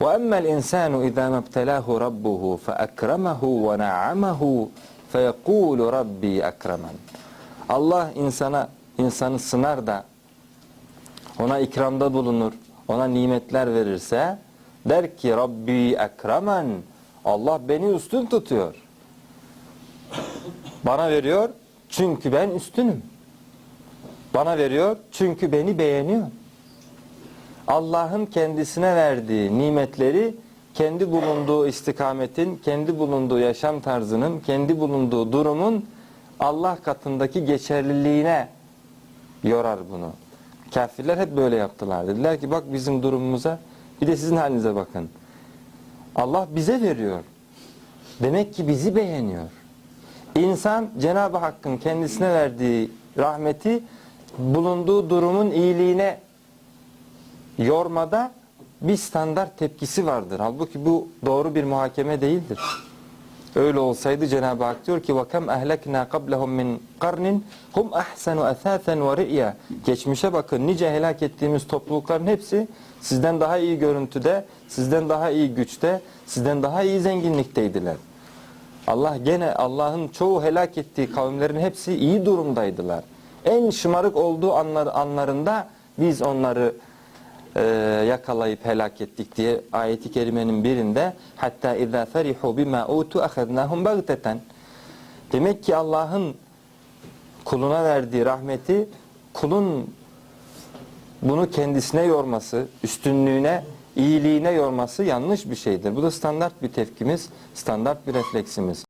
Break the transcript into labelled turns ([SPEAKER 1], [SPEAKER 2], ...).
[SPEAKER 1] وَأَمَّا الْاِنْسَانُ اِذَا مَبْتَلَاهُ رَبُّهُ فَأَكْرَمَهُ وَنَعَّمَهُ فَيَقُولُ رَبِّي أَكْرَمَنْ Allah insana insanı sınar da ona ikramda bulunur, ona nimetler verirse der ki Rabbi ekremen Allah beni üstün tutuyor. Bana veriyor çünkü ben üstünüm. Bana veriyor çünkü beni beğeniyor. Allah'ın kendisine verdiği nimetleri kendi bulunduğu istikametin, kendi bulunduğu yaşam tarzının, kendi bulunduğu durumun Allah katındaki geçerliliğine yorar bunu. Kafirler hep böyle yaptılar. Dediler ki bak bizim durumumuza bir de sizin halinize bakın. Allah bize veriyor. Demek ki bizi beğeniyor. İnsan Cenab-ı Hakk'ın kendisine verdiği rahmeti bulunduğu durumun iyiliğine yormada bir standart tepkisi vardır. Halbuki bu doğru bir muhakeme değildir. Öyle olsaydı Cenab-ı Hak diyor ki وَكَمْ اَهْلَكْنَا قَبْلَهُمْ مِنْ قَرْنٍ هُمْ اَحْسَنُ اَثَاثًا وَرِئْيًا Geçmişe bakın nice helak ettiğimiz toplulukların hepsi sizden daha iyi görüntüde, sizden daha iyi güçte, sizden daha iyi zenginlikteydiler. Allah gene Allah'ın çoğu helak ettiği kavimlerin hepsi iyi durumdaydılar. En şımarık olduğu anlar, anlarında biz onları e, yakalayıp helak ettik diye ayeti kerimenin birinde hatta izâ ferihu bimâ utu ahadnâhum bagteten demek ki Allah'ın kuluna verdiği rahmeti kulun bunu kendisine yorması, üstünlüğüne, iyiliğine yorması yanlış bir şeydir. Bu da standart bir tepkimiz, standart bir refleksimiz.